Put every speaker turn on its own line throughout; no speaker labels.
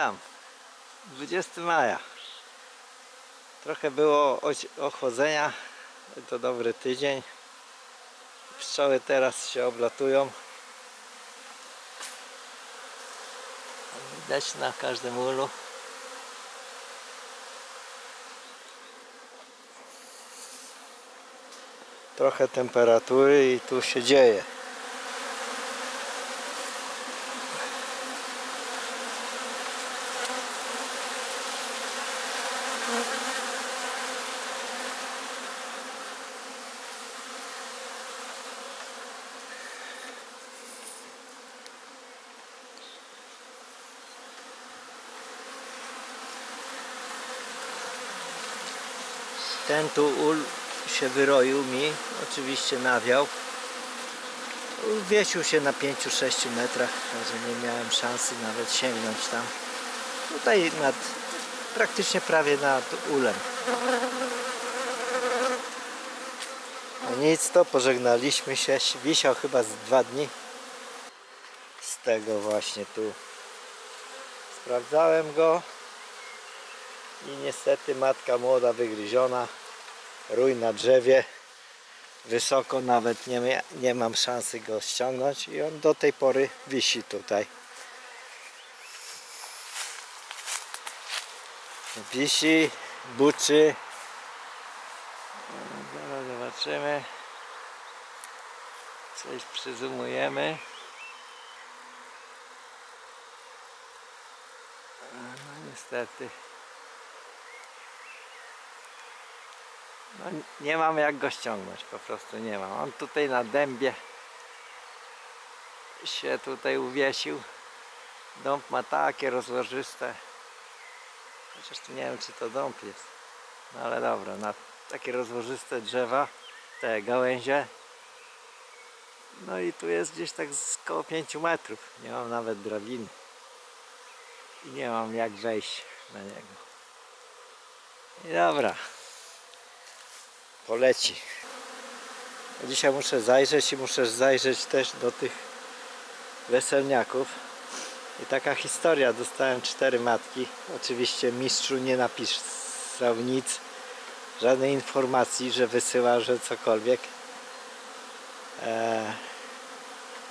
Witam. 20 maja. Trochę było ochłodzenia. To dobry tydzień. Pszczoły teraz się oblatują. Widać na każdym ulu. Trochę temperatury i tu się dzieje. Ten tu ul się wyroił mi, oczywiście nawiał. Wiesił się na 5-6 metrach, także nie miałem szansy nawet sięgnąć tam. Tutaj nad, praktycznie prawie nad ulem. No nic to, pożegnaliśmy się, wisiał chyba z dwa dni. Z tego właśnie tu sprawdzałem go i niestety matka młoda wygryziona rój na drzewie. Wysoko nawet nie, nie mam szansy go ściągnąć i on do tej pory wisi tutaj. Wisi buczy. Zaraz zobaczymy coś przyzumujemy. No niestety No, nie mam jak go ściągnąć, po prostu nie mam. On tutaj na dębie się tutaj uwiesił. Dąb ma takie rozłożyste. Chociaż tu nie wiem czy to dąb jest. No ale dobra, na takie rozłożyste drzewa, te gałęzie. No i tu jest gdzieś tak z koło 5 metrów. Nie mam nawet drabiny. I nie mam jak wejść na niego. I dobra poleci. Dzisiaj muszę zajrzeć i muszę zajrzeć też do tych weselniaków. I taka historia, dostałem cztery matki. Oczywiście mistrzu nie napisał nic, żadnej informacji, że wysyła, że cokolwiek. Eee,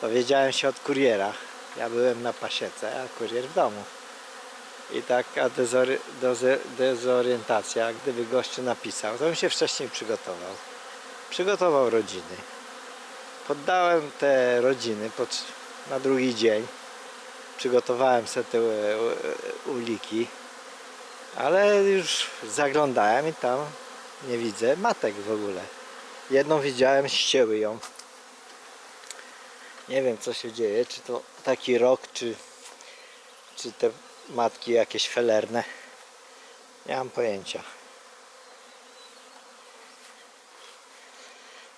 dowiedziałem się od kuriera. Ja byłem na pasiece, a kurier w domu. I taka dezory, dezorientacja, gdyby gościu napisał, to bym się wcześniej przygotował. Przygotował rodziny. Poddałem te rodziny pod, na drugi dzień. Przygotowałem sobie te e, e, uliki, ale już zaglądałem i tam nie widzę matek w ogóle. Jedną widziałem, ścięły ją. Nie wiem co się dzieje, czy to taki rok, czy, czy te matki jakieś felerne. Nie mam pojęcia.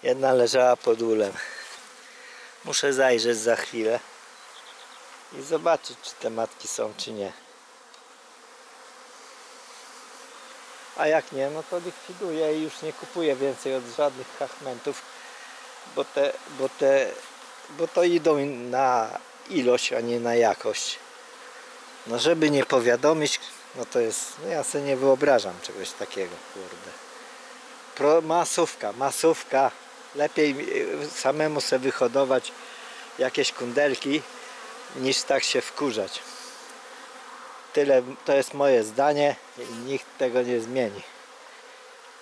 Jedna leżała pod ulem. Muszę zajrzeć za chwilę i zobaczyć, czy te matki są, czy nie. A jak nie, no to likwiduję i już nie kupuję więcej od żadnych hachmentów, bo te, bo te, bo to idą na ilość, a nie na jakość. No żeby nie powiadomić, no to jest, no ja sobie nie wyobrażam czegoś takiego, kurde. Pro, masówka, masówka. Lepiej y, samemu sobie wyhodować jakieś kundelki, niż tak się wkurzać. Tyle, to jest moje zdanie i nikt tego nie zmieni.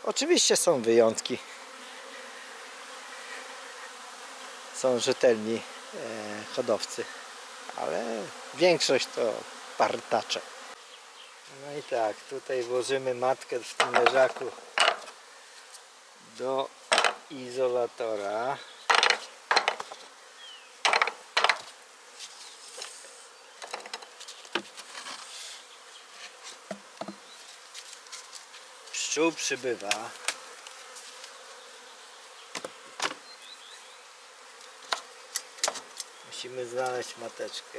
Oczywiście są wyjątki. Są rzetelni e, hodowcy, ale większość to partacze. No i tak, tutaj włożymy matkę w tym leżaku do izolatora. Pszczół przybywa. Musimy znaleźć mateczkę.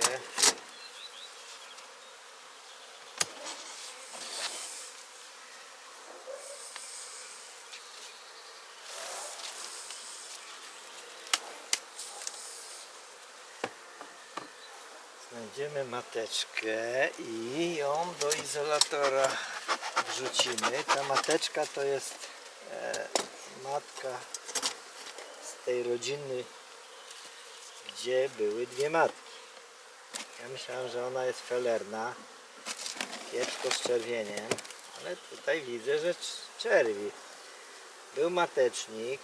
Znajdziemy mateczkę i ją do izolatora wrzucimy. Ta mateczka to jest e, matka z tej rodziny, gdzie były dwie matki. Ja myślałem, że ona jest felerna, kiepsko z czerwieniem, ale tutaj widzę, że cz- czerwi. Był matecznik.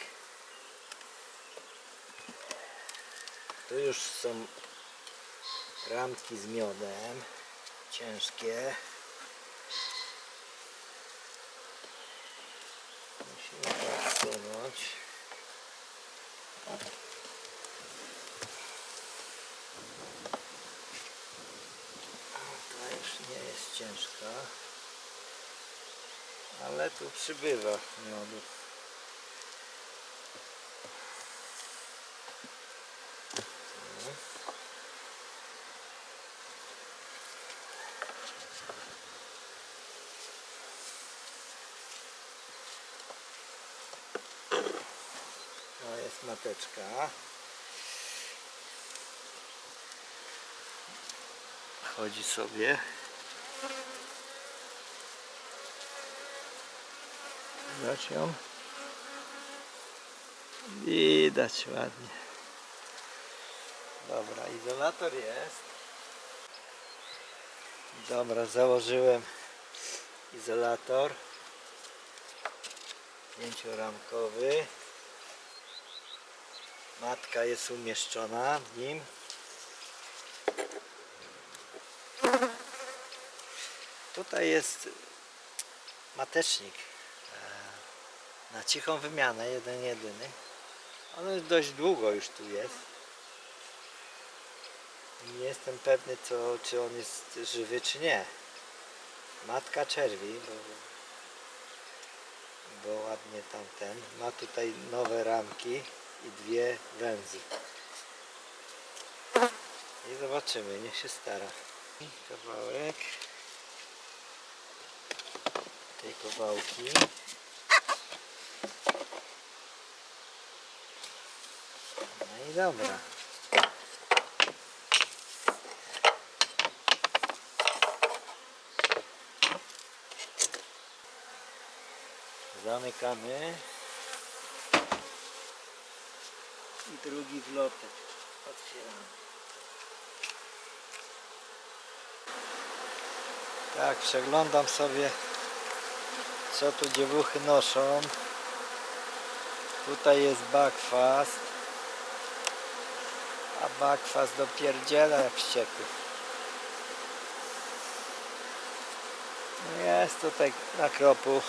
Tu już są ramki z miodem, ciężkie. Musimy odsunąć. A, Ta już nie jest ciężka, ale tu przybywa miodu. To jest mateczka. Chodzi sobie. Widać ją? Widać ładnie. Dobra, izolator jest. Dobra, założyłem izolator pięcioramkowy. Matka jest umieszczona w nim. Tutaj jest matecznik e, na cichą wymianę, jeden jedyny. On dość długo już tu jest. Nie jestem pewny, co, czy on jest żywy, czy nie. Matka czerwi, bo, bo ładnie tamten. Ma tutaj nowe ramki i dwie węzy. I zobaczymy, niech się stara. Kawałek tej kawałki. No i dobra. Zamykamy. I drugi wlotek. Otwieramy. Tak, przeglądam sobie co tu dziewuchy noszą. Tutaj jest backfast. A backfast dopierdziela jak wściekły. Jest tutaj na kropu.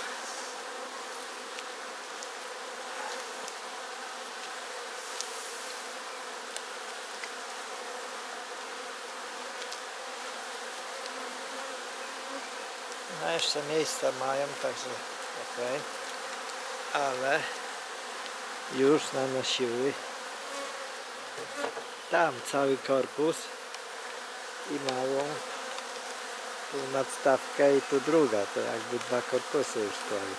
No jeszcze miejsca mają, także ok. Ale już nanosiły tam cały korpus i małą tu nadstawkę i tu druga, to jakby dwa korpusy już stoi.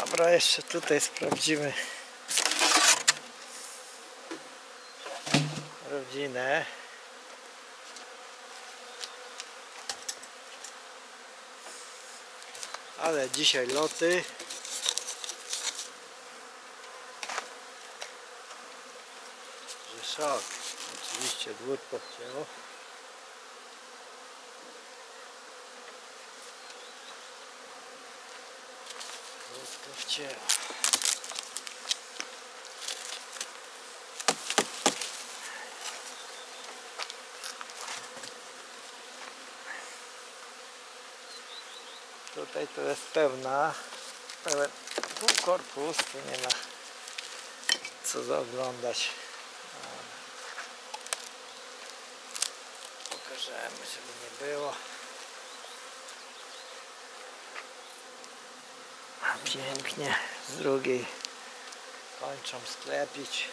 Dobra, jeszcze tutaj sprawdzimy rodzinę. Ale dzisiaj loty. Że szok. Oczywiście dwór podcięło. Dwór wcięło. Tutaj to jest pełna, pełen półkorpus, tu nie ma co zaoglądać. Pokażemy, żeby nie było. Pięknie z drugiej kończą sklepić.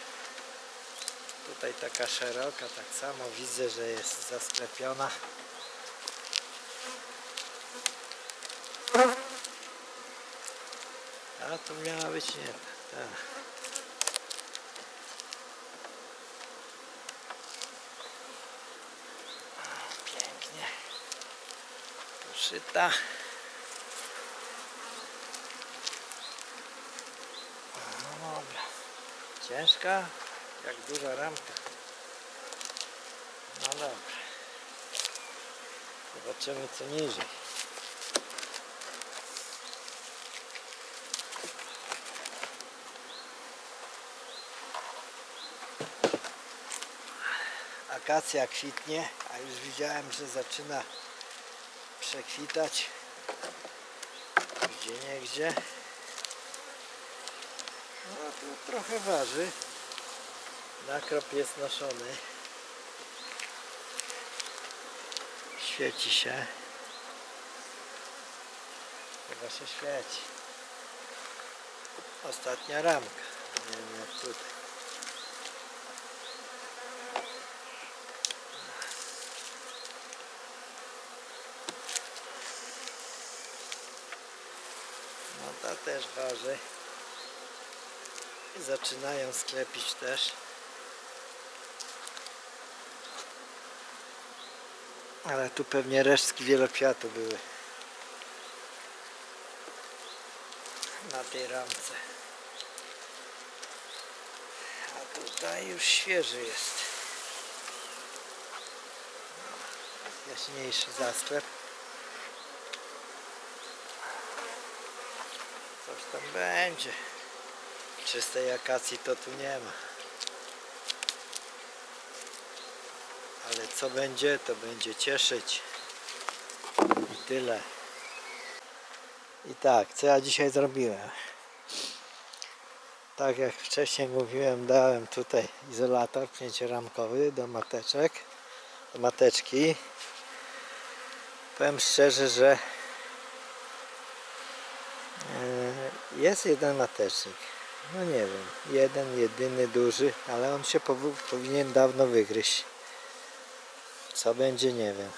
Tutaj taka szeroka, tak samo widzę, że jest zasklepiona. A to miała być nie. Pięknie. Uszyta. No dobra. Ciężka, jak duża ramka. No dobra. Zobaczymy co niżej. Akacja kwitnie, a już widziałem, że zaczyna przekwitać gdzie nie gdzie. No trochę waży. Nakrop jest noszony. Świeci się. Chyba się świeci. Ostatnia ramka. Nie wiem jak tutaj. No ta też waży. I zaczynają sklepić też. Ale tu pewnie resztki wielokwiatu były. Na tej ramce. A tutaj już świeży jest. Jaśniejszy zasklep. Coś będzie. Czystej akacji to tu nie ma. Ale co będzie, to będzie cieszyć. I tyle. I tak, co ja dzisiaj zrobiłem? Tak jak wcześniej mówiłem, dałem tutaj izolator pięcioramkowy do mateczek, do mateczki. Powiem szczerze, że e, jest jeden matecznik. No nie wiem, jeden, jedyny, duży, ale on się powinien dawno wygryźć. Co będzie, nie wiem.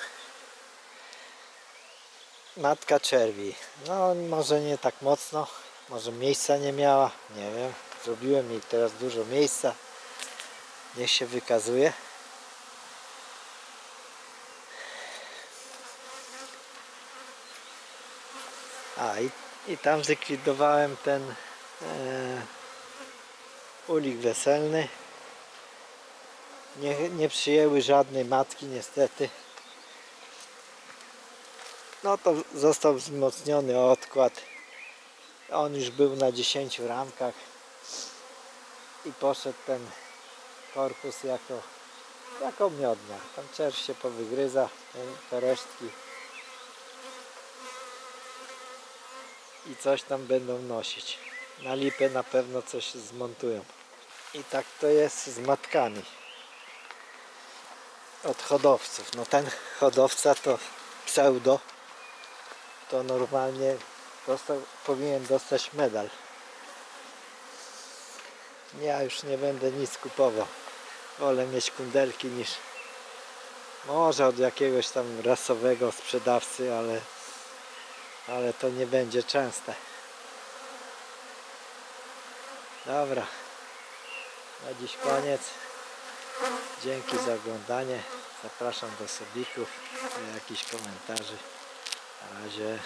Matka czerwi. No może nie tak mocno, może miejsca nie miała, nie wiem. Zrobiłem jej teraz dużo miejsca. Niech się wykazuje. A i, i tam zlikwidowałem ten e, ulik weselny. Nie, nie przyjęły żadnej matki niestety. No to został wzmocniony odkład. On już był na 10 ramkach i poszedł ten korpus jako, jako miodnia. Tam czerw się powygryza, te- resztki i coś tam będą nosić. Na lipę na pewno coś zmontują. I tak to jest z matkami od hodowców. No ten hodowca to pseudo, to normalnie dostał, powinien dostać medal. Ja już nie będę nic kupował. Wolę mieć kundelki niż może od jakiegoś tam rasowego sprzedawcy, ale ale to nie będzie częste. Dobra. Na dziś koniec. Dzięki za oglądanie. Zapraszam do subików, do jakichś komentarzy. Na razie.